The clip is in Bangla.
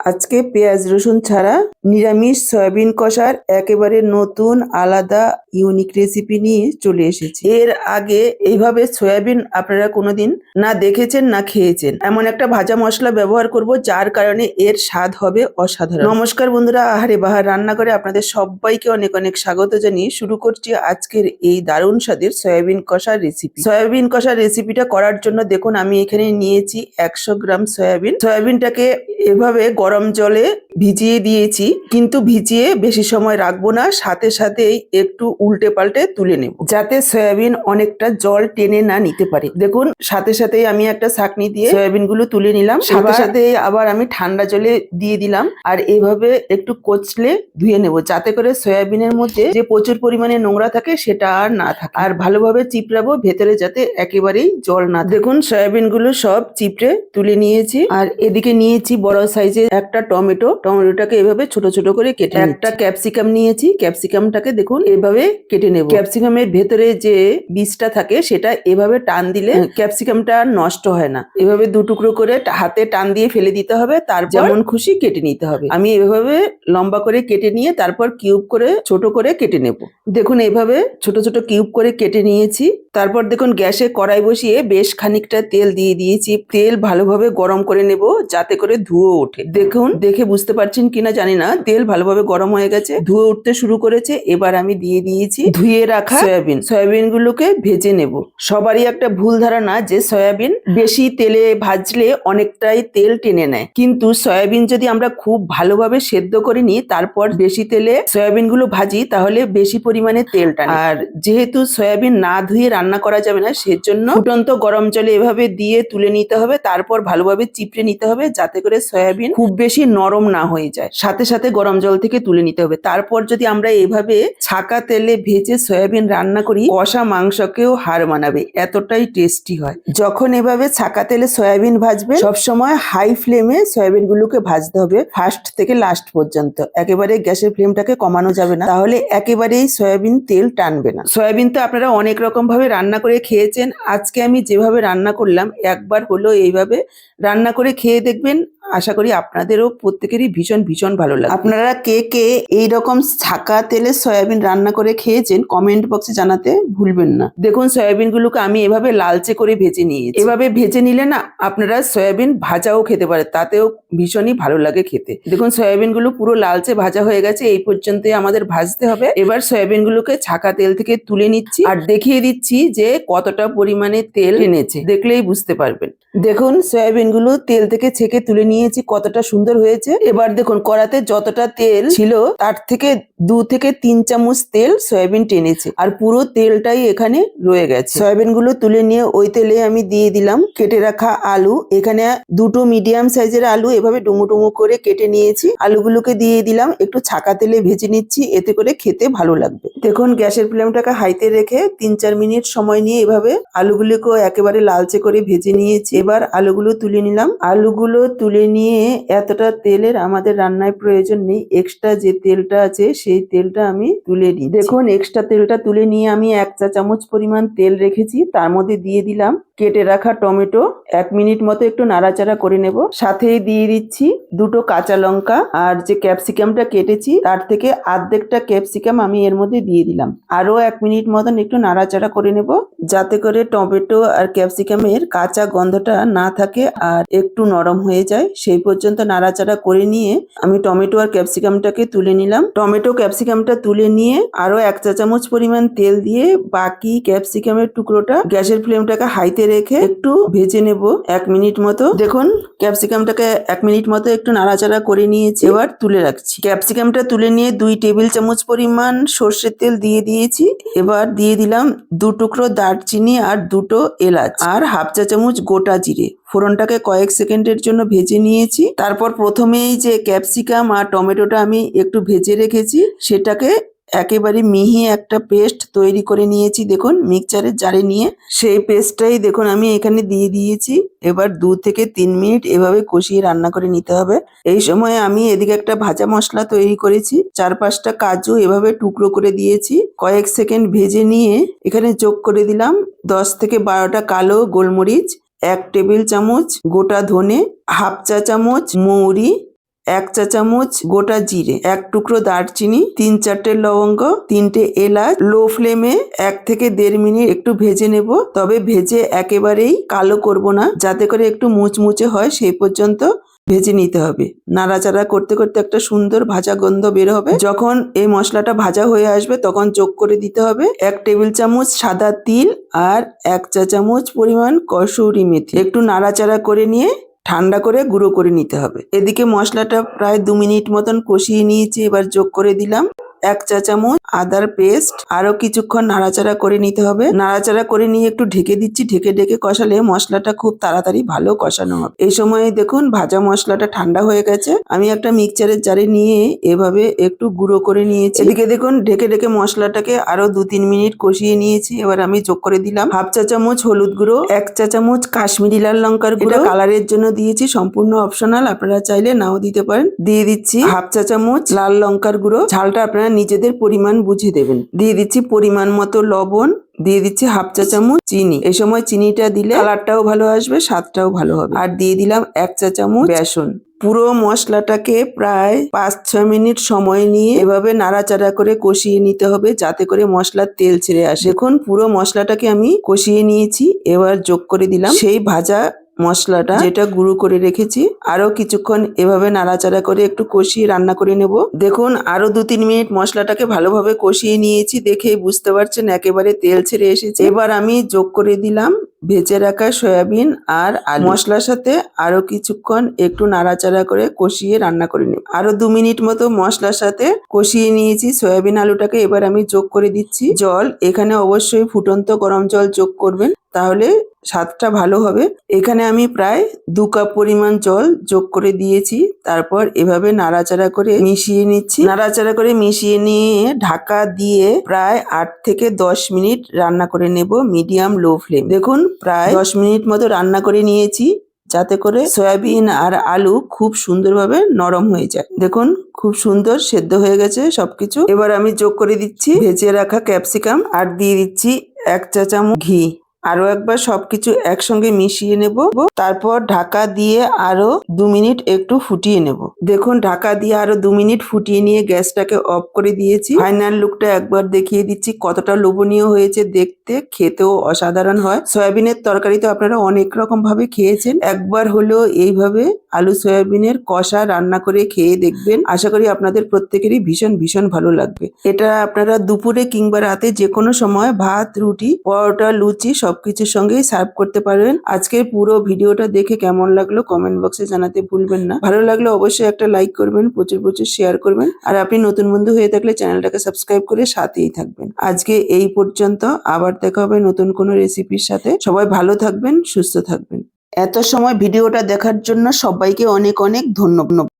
আজকে পেঁয়াজ রসুন ছাড়া নিরামিষ সয়াবিন কষার একেবারে নতুন, আলাদা ইউনিক রেসিপি নিয়ে চলে এসেছি। এর আগে এইভাবে সয়াবিন আপনারা কোনোদিন না দেখেছেন, না খেয়েছেন। এমন একটা ভাজা মশলা ব্যবহার করব, যার কারণে এর স্বাদ হবে অসাধারণ। নমস্কার বন্ধুরা, আহারে বাহার রান্নাঘরে আপনাদের সবাইকে অনেক অনেক স্বাগত জানিয়ে শুরু করছি আজকের এই দারুণ স্বাদের সয়াবিন কষার রেসিপি সয়াবিন কষার রেসিপিটা করার জন্য দেখুন, আমি এখানে নিয়েছি একশো গ্রাম সয়াবিন। সয়াবিনটাকে এভাবে গরম জলে ভিজিয়ে দিয়েছি। কিন্তু ভিজিয়ে বেশি সময় রাখব না সাথে সাথেই একটু উল্টে পাল্টে তুলে নেব। যাতে সয়াবিন অনেকটা জল টেনে না নিতে পারে। দেখুন সাথে সাথেই আমি একটা ছাকনি দিয়ে সয়াবিনগুলো তুলে নিলাম। সাথে সাথে আবার আমি ঠান্ডা জলে দিয়ে দিলাম। আর এভাবে একটু কচলে ধুয়ে নেব যাতে করে সয়াবিনের মধ্যে যে প্রচুর পরিমাণে নোংরা থাকে সেটা আর না থাকে। আর ভালোভাবে চিপড়াবো ভেতরে যাতে একেবারেই জল না দেখুন সয়াবিনগুলো সব চিপড়ে তুলে নিয়েছি। আর এদিকে নিয়েছি বড় সাইজের একটা টমেটো। টমেটোটাকে এভাবে ছোট ছোট করে কেটে একটা ক্যাপসিকাম নিয়েছি। ক্যাপসিকামটাকে দেখুন এভাবে কেটে নেব। ক্যাপসিকামের ভেতরে যে বীজটা থাকে সেটা এভাবে টান দিলে ক্যাপসিকামটা নষ্ট হয় না। এভাবে দু টুকরো করে হাতে টান দিয়ে ফেলে দিতে হবে। তার যেমন খুশি কেটে নিতে হবে। আমি এভাবে লম্বা করে কেটে নিয়ে তারপর কিউব করে ছোট করে কেটে নেব। দেখুন এভাবে ছোট ছোট কিউব করে কেটে নিয়েছি। তারপর দেখুন গ্যাসে কড়াই বসিয়ে বেশ খানিকটা তেল দিয়ে দিয়েছি। তেল ভালোভাবে গরম করে নেব যাতে করে ধুয়ো ওঠে। দেখুন দেখে বুঝতে পারছেন কিনা জানি না। তেল ভালোভাবে গরম হয়ে গেছে ধুয়ে উঠতে শুরু করেছে। এবার আমি দিয়ে দিয়েছি ধুয়ে রাখা সয়াবিন। সয়াবিন গুলোকে ভেজে নেব। সবারই একটা ভুল ধারণা যে সয়াবিন বেশি তেলে ভাজলে অনেকটাই তেল টেনে নেয়। কিন্তু সয়াবিন যদি আমরা খুব ভালোভাবে সেদ্ধ করে নিই তারপর বেশি তেলে সয়াবিনগুলো ভাজি তাহলে বেশি পরিমাণে তেল টানে। আর যেহেতু সয়াবিন না ধুয়ে রান্না করা যাবে না সেজন্য ফুটন্ত গরম জলে এভাবে দিয়ে তুলে নিতে হবে তারপর ভালোভাবে চিপড়ে নিতে হবে যাতে করে সয়াবিন খুব বেশি নরম না হয়ে যায়। সাথে সাথে গরম জল থেকে তুলে নিতে হবে। তারপর যদি আমরা এভাবে ছাকা তেলে ভেজে সয়াবিন রান্না করি, কষা মাংসকেও হার মানাবে, এতটাই টেস্টি হয়। যখন এভাবে ছাকা তেলে সয়াবিন ভাজবে, সবসময় হাই ফ্লেমে সয়াবিন গুলোকে ভাজতে হবে ফার্স্ট থেকে লাস্ট পর্যন্ত। একেবারে গ্যাসের ফ্লেমটাকে কমানো যাবে না, তাহলে একেবারেই সয়াবিন তেল টানবে না। সয়াবিন তো আপনারা অনেক রকম ভাবে রান্না করে খেয়েছেন। আজকে আমি যেভাবে রান্না করলাম, একবার হলো এইভাবে। রান্না করে খেয়ে দেখবেন আশা করি আপনাদেরও প্রত্যেকেরই ভীষণ ভীষণ ভালো লাগে আপনারা কে কে এই রকম ছাকা তেলে সয়াবিন রান্না করে খেয়েছেন কমেন্ট বক্সে জানাতে ভুলবেন না। দেখুন সয়াবিন গুলোকে আমি এভাবে লালচে করে ভেজে নিয়েছি। এভাবে ভেজে নিলে না আপনারা সয়াবিন ভাজাও খেতে পারে তাতেও ভীষণই ভালো লাগে খেতে। দেখুন সয়াবিনগুলো পুরো লালচে ভাজা হয়ে গেছে, এই পর্যন্তই আমাদের ভাজতে হবে। এবার সয়াবিন গুলোকে ছাকা তেল থেকে তুলে নিচ্ছি আর দেখিয়ে দিচ্ছি যে কতটা পরিমাণে তেল এনেছে। দেখলেই বুঝতে পারবেন। দেখুন সয়াবিনগুলো তেল থেকে ছেঁকে তুলে নিয়েছি, কতটা সুন্দর হয়েছে। এবার দেখুন, কড়াতে যতটা তেল ছিল, তার থেকে দু থেকে তিন চামচ তেল সয়াবিন টেনেছে। আর পুরো তেলটাই এখানে রয়ে গেছে। সয়াবিনগুলো তুলে নিয়ে ওই তেলে আমি দিয়ে দিলাম, কেটে রাখা আলু। এখানে দুটো মিডিয়াম সাইজের আলু এভাবে ডুমো ডুমু করে কেটে নিয়েছি। আলুগুলোকে দিয়ে দিলাম, একটু ছাকা তেলে ভেজে নিচ্ছি, এতে করে খেতে ভালো লাগবে। দেখুন, গ্যাসের ফ্লেমটাকে হাইতে রেখে তিন চার মিনিট সময় নিয়ে এভাবে আলুগুলোকেও একেবারে লালচে করে ভেজে নিয়েছি। এবার আলুগুলো তুলে নিলাম। আলুগুলো তুলে নিয়ে এতটা তেলের আমাদের রান্নায় প্রয়োজন নেই। এক্সট্রা যে তেলটা আছে, সেই তেলটা আমি তুলে নিই দেখুন এক্সট্রা তেলটা তুলে নিয়ে আমি এক চা চামচ পরিমাণ তেল রেখেছি। তার মধ্যে দিয়ে দিলাম কেটে রাখা টমেটো। এক মিনিট মতো একটু নাড়াচাড়া করে নেব। সাথেই দিয়ে দিচ্ছি দুটো কাঁচা লঙ্কা আর যে ক্যাপসিকামটা কেটেছি, তার থেকে আর্ধেকটা ক্যাপসিকাম আমি এর মধ্যে দিয়ে দিলাম। আরও এক মিনিট মতন একটু নাড়াচাড়া করে নেব। যাতে করে টমেটো আর ক্যাপসিকামের কাঁচা গন্ধটা না থাকে আর একটু নরম হয়ে যায়, সেই পর্যন্ত নাড়াচাড়া করে নিয়ে আমি টমেটো আর ক্যাপসিকামটাকে তুলে নিলাম। টমেটো, ক্যাপসিকামটা তুলে নিয়ে আরও এক চা চামচ পরিমাণ তেল দিয়ে বাকি ক্যাপসিকামের টুকরোটা গ্যাসের ফ্লেমটাকে হাইতে রেখে একটু ভেজে নেব এক মিনিট মতো। দেখুন, ক্যাপসিকামটাকে এক মিনিট মতো একটু নাড়াচাড়া করে নিয়েছি। এবার তুলে রাখছি। ক্যাপসিকামটা তুলে নিয়ে দুই টেবিল চামচ পরিমাণ সর্ষের তেল দিয়ে দিয়েছি। এবার দিয়ে দিলাম দু টুকরো দারচিনি আর দুটো এলাচ আর হাফ চা চামচ গোটা জিরে। ফোড়নটাকে কয়েক সেকেন্ডের জন্য ভেজে নিয়েছি। তারপর প্রথমেই যে ক্যাপসিকাম আর টমেটোটা আমি একটু ভেজে রেখেছি, সেটাকে একেবারে মিহি একটা পেস্ট তৈরি করে নিয়েছি, দেখুন, মিক্সচারের জারে নিয়ে। সেই পেস্টটাই, দেখুন, আমি এখানে দিয়ে দিয়েছি। এবার দু থেকে তিন মিনিট এভাবে কষিয়ে রান্না করে নিতে হবে। এই সময় আমি এদিকে একটা ভাজা মশলা তৈরি করেছি। চার পাঁচটা কাজু এভাবে টুকরো করে দিয়েছি। কয়েক সেকেন্ড ভেজে নিয়ে এখানে যোগ করে দিলাম। দশ থেকে বারোটা কালো গোলমরিচ, এক টেবিল চামচ গোটা ধনে, হাফ চা চামচ মৌরি এক চা চামচ গোটা জিরে, এক টুকরো দারচিনি, তিন চারটে লবঙ্গ, তিনটে এলাচ। লো ফ্লেমে এক থেকে দেড় মিনিট একটু ভেজে নেব। তবে ভেজে একেবারেই কালো করব না। যাতে করে একটু মুচমুচে হয়, সেই পর্যন্ত ভেজে নিতে হবে। নাড়াচাড়া করতে করতে একটা সুন্দর ভাজা গন্ধ বের হবে। যখন এই মশলাটা ভাজা হয়ে আসবে, তখন যোগ করে দিতে হবে এক টেবিল চামচ সাদা তিল আর এক চা চামচ পরিমাণ কসুরি মেথি। একটু নাড়াচাড়া করে নিয়ে ঠান্ডা করে গুঁড়ো করে নিতে হবে। এদিকে মশলাটা প্রায় দু মিনিট মতন কষিয়ে নিয়েছি, এবার যোগ করে দিলাম। এক চা চামচ আদার পেস্ট, আরও কিছুক্ষণ নাড়াচাড়া করে নিতে হবে। নাড়াচাড়া করে নিয়ে একটু ঢেকে দিচ্ছি। ঢেকে ঢেকে কষালে মশলাটা খুব তাড়াতাড়ি ভালো কষানো হবে। এই সময় দেখুন, ভাজা মশলাটা ঠান্ডা হয়ে গেছে। আমি একটা মিক্সচারের জারে নিয়ে এভাবে একটু গুঁড়ো করে নিয়েছি। এদিকে দেখুন, ঢেকে ঢেকে মশলাটাকে আরও দু তিন মিনিট কষিয়ে নিয়েছি। এবার আমি যোগ করে দিলাম হাফ চা চামচ হলুদ গুঁড়ো, এক চা চামচ কাশ্মীরি লাল লঙ্কার গুঁড়ো। কালারের জন্য দিয়েছি, সম্পূর্ণ অপশনাল। আপনারা চাইলে নাও দিতে পারেন। দিয়ে দিচ্ছি হাফ চা চামচ লাল লঙ্কার গুঁড়ো। ঝালটা আপনারা নিজেদের পরিমাণ বুঝে দেবেন। দিয়ে দিচ্ছি পরিমাণ মতো লবণ, দিয়ে দিচ্ছি হাফ চা চামচ চিনি। এই সময় চিনিটা দিলে কালারটাও ভালো আসবে, স্বাদটাও ভালো হবে। আর দিয়ে দিলাম এক চা চামচ বেসন। পুরো মশলাটাকে প্রায় পাঁচ ছয় মিনিট সময় নিয়ে এভাবে নাড়াচাড়া করে কষিয়ে নিতে হবে যাতে করে মশলার তেল ছেড়ে আসে। এখন পুরো মশলাটাকে আমি কষিয়ে নিয়েছি। এবার যোগ করে দিলাম সেই ভাজা মশলাটা যেটা গুঁড়ো করে রেখেছি আরও কিছুক্ষণ এভাবে নাড়াচাড়া করে একটু কষিয়ে রান্না করে নেব। দেখুন আরও দু তিন মিনিট মশলাটাকে ভালোভাবে কষিয়ে নিয়েছি দেখেই বুঝতে পারছেন একেবারে তেল ছেড়ে এসেছে। এবার আমি যোগ করে দিলাম ভেজে রাখা সয়াবিন আর আলু। মশলার সাথে আরও কিছুক্ষণ একটু নাড়াচাড়া করে কষিয়ে রান্না করে নেব। আরও দু মিনিট মতো মশলার সাথে কষিয়ে নিয়েছি সয়াবিন আলুটাকে। এবার আমি যোগ করে দিচ্ছি জল। এখানে অবশ্যই ফুটন্ত গরম জল যোগ করবেন, তাহলে স্বাদটা ভালো হবে। এখানে আমি প্রায় দু কাপ পরিমাণ জল যোগ করে দিয়েছি। তারপর এভাবে নাড়াচাড়া করে মিশিয়ে নিচ্ছি। নাড়াচাড়া করে মিশিয়ে নিয়ে ঢাকা দিয়ে প্রায় আট থেকে দশ মিনিট রান্না করে নেব মিডিয়াম লো ফ্লেম। দেখুন প্রায় দশ মিনিট মতো রান্না করে নিয়েছি, যাতে করে সয়াবিন আর আলু খুব সুন্দরভাবে নরম হয়ে যায়। দেখুন, খুব সুন্দর সেদ্ধ হয়ে গেছে সবকিছু। এবার আমি যোগ করে দিচ্ছি, ভেজে রাখা ক্যাপসিকাম আর দিয়ে দিচ্ছি এক চা চামচ ঘি। আরও একবার সবকিছু একসঙ্গে মিশিয়ে নেব। তারপর ঢাকা দিয়ে আরও দু মিনিট একটু ফুটিয়ে নেব। দেখুন, ঢাকা দিয়ে আরও দু মিনিট ফুটিয়ে নিয়ে গ্যাসটাকে অফ করে দিয়েছি। ফাইনাল লুকটা একবার দেখিয়ে দিচ্ছি, কতটা লোভনীয় হয়েছে দেখতে। খেতেও অসাধারণ হয়। সয়াবিনের তরকারি তো আপনারা অনেক রকম ভাবে খেয়েছেন। একবার হলেও এইভাবে আলু সয়াবিনের কষা রান্না করে খেয়ে দেখবেন। আশা করি আপনাদের প্রত্যেকেরই ভীষণ ভীষণ ভালো লাগবে। এটা আপনারা দুপুরে কিংবা রাতে যে কোনো সময় ভাত, রুটি, পরোটা, লুচি সবকিছুর সঙ্গেই সার্ভ করতে পারবেন আজকের পুরো ভিডিওটা দেখে কেমন লাগল কমেন্ট বক্সে জানাতে ভুলবেন না। ভালো লাগলে অবশ্যই একটা লাইক করবেন, প্রচুর প্রচুর শেয়ার করবেন। আর আপনি নতুন বন্ধু হয়ে থাকলে চ্যানেলটাকে সাবস্ক্রাইব করে সাথেই থাকবেন। আজকে এই পর্যন্ত, আবার দেখা হবে নতুন কোনো রেসিপির সাথে। সবাই ভালো থাকবেন, সুস্থ থাকবেন। এত সময় ভিডিওটা দেখার জন্য সবাইকে অনেক অনেক ধন্যবাদ।